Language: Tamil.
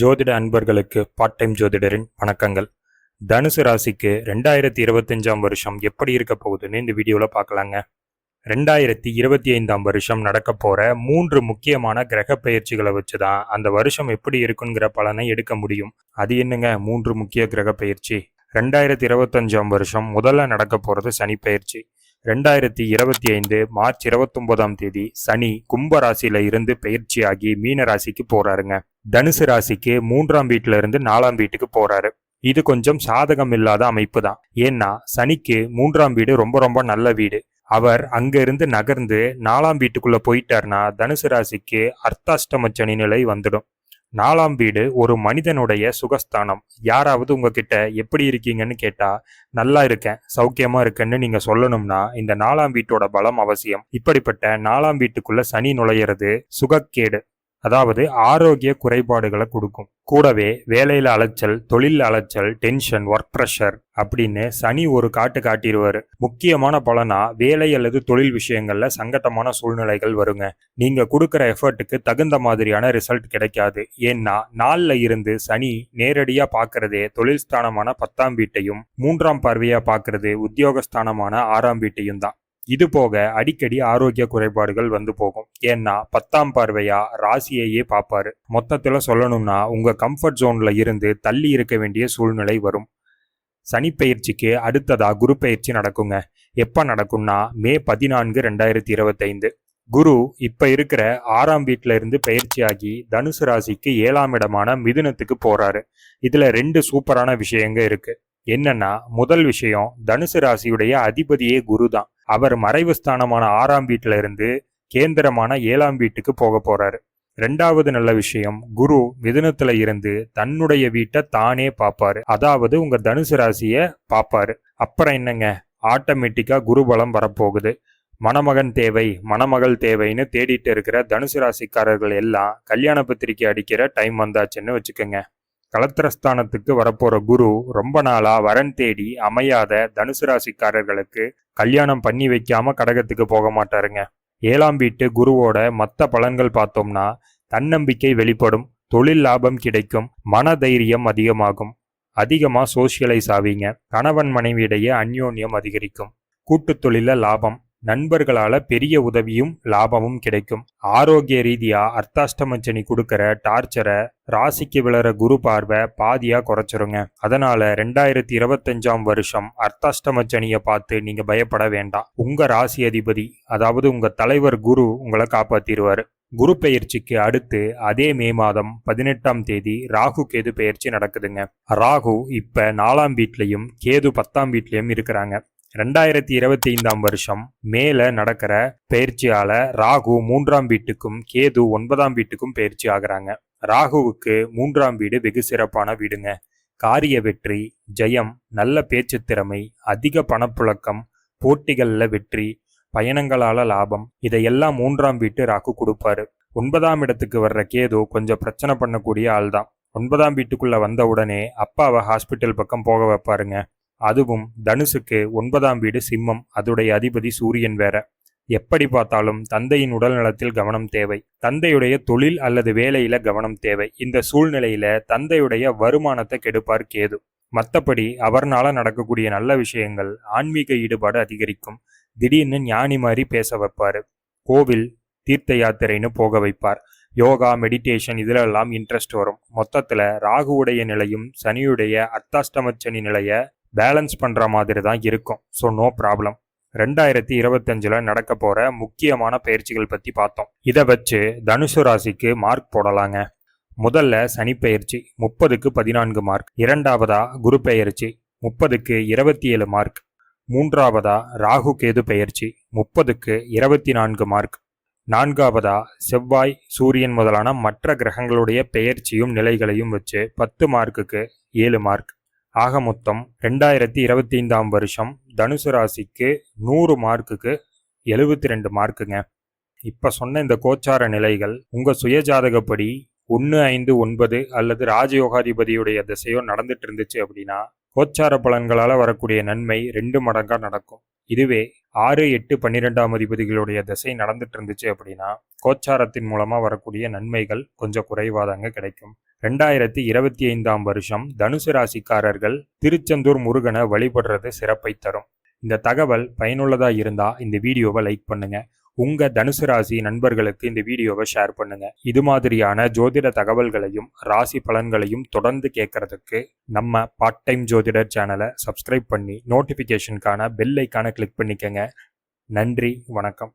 ஜோதிட அன்பர்களுக்கு பார்ட் டைம் ஜோதிடரின் வணக்கங்கள். தனுசு ராசிக்கு ரெண்டாயிரத்தி இருபத்தஞ்சாம் வருஷம் எப்படி இருக்க போகுதுன்னு இந்த வீடியோவில் பார்க்கலாங்க. ரெண்டாயிரத்தி இருபத்தி ஐந்தாம் வருஷம் நடக்க போகிற மூன்று முக்கியமான கிரக பயிற்சிகளை வச்சு தான் அந்த வருஷம் எப்படி இருக்குங்கிற பலனை எடுக்க முடியும். அது என்னங்க? மூன்று முக்கிய கிரக பயிற்சி. ரெண்டாயிரத்தி இருபத்தஞ்சாம் வருஷம் முதல்ல நடக்க போகிறது சனி பயிற்சி. ரெண்டாயிரத்தி இருபத்தி ஐந்து மார்ச் இருபத்தொன்பதாம் தேதி சனி கும்ப ராசியில இருந்து பயிற்சியாகி மீன ராசிக்கு போறாருங்க. தனுசு ராசிக்கு மூன்றாம் வீட்டுல இருந்து நாலாம் வீட்டுக்கு போறாரு. இது கொஞ்சம் சாதகம் இல்லாத அமைப்பு தான். ஏன்னா சனிக்கு மூன்றாம் வீடு ரொம்ப ரொம்ப நல்ல வீடு. அவர் அங்கிருந்து நகர்ந்து நாலாம் வீட்டுக்குள்ள போயிட்டார்னா தனுசு ராசிக்கு அர்த்தாஷ்டம சனி நிலை வந்துடும். நாலாம் வீடு ஒரு மனிதனுடைய சுகஸ்தானம். யாராவது உங்ககிட்ட எப்படி இருக்கீங்கன்னு கேட்டா நல்லா இருக்கேன் சௌக்கியமா இருக்கேன்னு நீங்க சொல்லணும்னா இந்த நாலாம் வீட்டோட பலம் அவசியம். இப்படிப்பட்ட நாலாம் வீட்டுக்குள்ள சனி நுழையிறது சுகக்கேடு. அதாவது ஆரோக்கிய குறைபாடுகளை கொடுக்கும். கூடவே வேலையில் அலைச்சல் தொழில் அலைச்சல் டென்ஷன் ஒர்க் ப்ரெஷர் அப்படின்னு சனி ஒரு காட்டு காட்டிடுவார். முக்கியமான பலனா வேலை அல்லது தொழில் விஷயங்கள்ல சங்கட்டமான சூழ்நிலைகள் வருங்க. நீங்க கொடுக்குற எஃபர்ட்டுக்கு தகுந்த மாதிரியான ரிசல்ட் கிடைக்காது. ஏன்னா நாளில் இருந்து சனி நேரடியா பார்க்கறதே தொழில் ஸ்தானமான பத்தாம் வீட்டையும் மூன்றாம் பார்வையா பார்க்கறது உத்தியோகஸ்தானமான ஆறாம் வீட்டையும் தான். இது போக அடிக்கடி ஆரோக்கிய குறைபாடுகள் வந்து போகும். ஏன்னா பத்தாம் பார்வையா ராசியையே பார்ப்பாரு. மொத்தத்துல சொல்லணும்னா உங்க கம்ஃபர்ட் ஜோன்ல இருந்து தள்ளி இருக்க வேண்டிய சூழ்நிலை வரும். சனிப்பயிற்சிக்கு அடுத்ததா குரு பயிற்சி நடக்குங்க. எப்ப நடக்கும்னா மே பதினான்கு ரெண்டாயிரத்தி இருபத்தைந்து. குரு இப்ப இருக்கிற ஆறாம் வீட்டில இருந்து பயிற்சியாகி தனுசு ராசிக்கு ஏழாம் இடமான மிதுனத்துக்கு போறாரு. இதுல ரெண்டு சூப்பரான விஷயங்க இருக்கு. என்னன்னா முதல் விஷயம் தனுசு ராசியுடைய அதிபதியே குரு தான் அவர் மறைவு ஸ்தானமான ஆறாம் வீட்டில இருந்து கேந்திரமான ஏழாம் வீட்டுக்கு போக போறாரு. ரெண்டாவது நல்ல விஷயம் குரு மிதுனத்துல இருந்து தன்னுடைய வீட்டை தானே பார்ப்பாரு அதாவது உங்க தனுசு ராசிய பார்ப்பாரு அப்புறம் என்னங்க? ஆட்டோமேட்டிக்கா குரு பலம் வரப்போகுது. மணமகன் தேவை மணமகள் தேவைன்னு தேடிட்டு இருக்கிற தனுசு ராசிக்காரர்கள் எல்லாம் கல்யாண பத்திரிக்கை அடிக்கிற டைம் வந்தாச்சுன்னு வச்சுக்கோங்க. கலத்திரஸ்தானத்துக்கு வரப்போற குரு ரொம்ப நாளா வரன் தேடி அமையாத தனுசு ராசிக்காரர்களுக்கு கல்யாணம் பண்ணி வைக்காம கடகத்துக்கு போக மாட்டாருங்க. ஏழாம் வீட்டு குருவோட மற்ற பலன்கள் பார்த்தோம்னா தன்னம்பிக்கை வெளிப்படும் தொழில் லாபம் கிடைக்கும் மன தைரியம் அதிகமாகும். அதிகமாக சோசியலைஸ் ஆவீங்க. கணவன் மனைவியிடையே அந்யோன்யம் அதிகரிக்கும். கூட்டுத் தொழில லாபம். நண்பர்களால பெரிய உதவியும் லாபமும் கிடைக்கும். ஆரோக்கிய ரீதியா அர்த்தாஷ்டமச்சனி கொடுக்கற டார்ச்சரை ராசிக்கு விளற குரு பார்வை பாதியா குறைச்சிருங்க. அதனால ரெண்டாயிரத்தி இருபத்தஞ்சாம் வருஷம் அர்த்தாஷ்டமச்சனியை பார்த்து நீங்க பயப்பட வேண்டாம். உங்க ராசி அதிபதி அதாவது உங்க தலைவர் குரு உங்களை காப்பாத்திடுவாரு குரு பெயர்ச்சிக்கு அடுத்து அதே மே மாதம் பதினெட்டாம் தேதி ராகு கேது பெயர்ச்சி நடக்குதுங்க. ராகு இப்ப நாலாம் வீட்லயும் கேது பத்தாம் வீட்லயும் இருக்கிறாங்க. ரெண்டாயிரத்தி இருபத்தி ஐந்தாம் வருஷம் மேல நடக்கிற பயிற்சியால ராகு மூன்றாம் வீட்டுக்கும் கேது ஒன்பதாம் வீட்டுக்கும் பயிற்சி ஆகுறாங்க. ராகுவுக்கு மூன்றாம் வீடு வெகு சிறப்பான வீடுங்க. காரிய வெற்றி ஜெயம் நல்ல பேச்சு திறமை அதிக பணப்புழக்கம் போட்டிகளில் வெற்றி பயணங்களால லாபம் இதையெல்லாம் மூன்றாம் வீட்டு ராகு கொடுப்பாரு. ஒன்பதாம் இடத்துக்கு வர்ற கேது கொஞ்சம் பிரச்சனை பண்ணக்கூடிய ஆள் தான் ஒன்பதாம் வீட்டுக்குள்ள வந்த உடனே அப்பாவை ஹாஸ்பிட்டல் பக்கம் போக வைப்பாருங்க. அதுவும் தனுசுக்கு ஒன்பதாம் வீடு சிம்மம் அதுடைய அதிபதி சூரியன் வேற. எப்படி பார்த்தாலும் தந்தையின் உடல் நலத்தில் கவனம் தேவை. தந்தையுடைய தொழில் அல்லது வேலையில கவனம் தேவை. இந்த சூழ்நிலையில தந்தையுடைய வருமானத்தை கெடுப்பார் கேது. மற்றபடி அவர்னால நடக்கக்கூடிய நல்ல விஷயங்கள் ஆன்மீக ஈடுபாடு அதிகரிக்கும். திடீர்னு ஞானி மாதிரி பேச வைப்பாரு. கோவில் தீர்த்த யாத்திரைன்னு போக வைப்பார். யோகா மெடிடேஷன் இதிலெல்லாம் இன்ட்ரெஸ்ட் வரும். மொத்தத்தில் ராகுவுடைய நிலையும் சனியுடைய அத்தாஷ்டமச்சனி நிலையை பேலன்ஸ் பண்ணுற மாதிரி தான் இருக்கும். ஸோ நோ ப்ராப்ளம் ரெண்டாயிரத்தி இருபத்தஞ்சில் நடக்க போகிற முக்கியமான பயிற்சிகள் பற்றி பார்த்தோம். இதை வச்சு தனுசு ராசிக்கு மார்க் போடலாங்க. முதல்ல சனி பயிற்சி முப்பதுக்கு பதினான்கு மார்க் இரண்டாவதா குரு பெயர்ச்சி முப்பதுக்கு இருபத்தி ஏழு மார்க் மூன்றாவதா ராகு கேது பெயர்ச்சி முப்பதுக்கு இருபத்தி நான்கு மார்க் நான்காவதா செவ்வாய் சூரியன் முதலான மற்ற கிரகங்களுடைய பெயர்ச்சியும் நிலைகளையும் வச்சு பத்து மார்க்குக்கு ஏழு மார்க் ஆக மொத்தம் ரெண்டாயிரத்தி இருபத்தி ஐந்தாம் வருஷம் தனுசு ராசிக்கு நூறு மார்க்குக்கு எழுபத்தி ரெண்டு மார்க்குங்க. இப்போ சொன்ன இந்த கோச்சார நிலைகள் உங்கள் சுயஜாதகப்படி ஒன்று ஐந்து ஒன்பது அல்லது ராஜயோகாதிபதியுடைய திசையோ நடந்துட்டு இருந்துச்சு அப்படின்னா கோச்சார பலன்களால் வரக்கூடிய நன்மை ரெண்டு மடங்காக நடக்கும். இதுவே ஆறு எட்டு பன்னிரெண்டாம் அதிபதிகளுடைய திசை நடந்துட்டு இருந்துச்சு அப்படின்னா கோச்சாரத்தின் மூலமா வரக்கூடிய நன்மைகள் கொஞ்சம் குறைவாதாங்க கிடைக்கும். ரெண்டாயிரத்தி இருபத்தி ஐந்தாம் வருஷம் தனுசு ராசிக்காரர்கள் திருச்செந்தூர் முருகனை வழிபடுறது சிறப்பை தரும். இந்த தகவல் பயனுள்ளதா இருந்தா இந்த வீடியோவை லைக் பண்ணுங்க. உங்க தனுசு ராசி நண்பர்களுக்கு இந்த வீடியோவை ஷேர் பண்ணுங்க. இது மாதிரியான ஜோதிட தகவல்களையும் ராசி பலன்களையும் தொடர்ந்து கேட்கறதுக்கு நம்ம பார்ட் டைம் ஜோதிடர் சேனலை சப்ஸ்கிரைப் பண்ணி நோட்டிஃபிகேஷனுக்கான பெல் ஐக்கான கிளிக் பண்ணிக்கங்க. நன்றி வணக்கம்.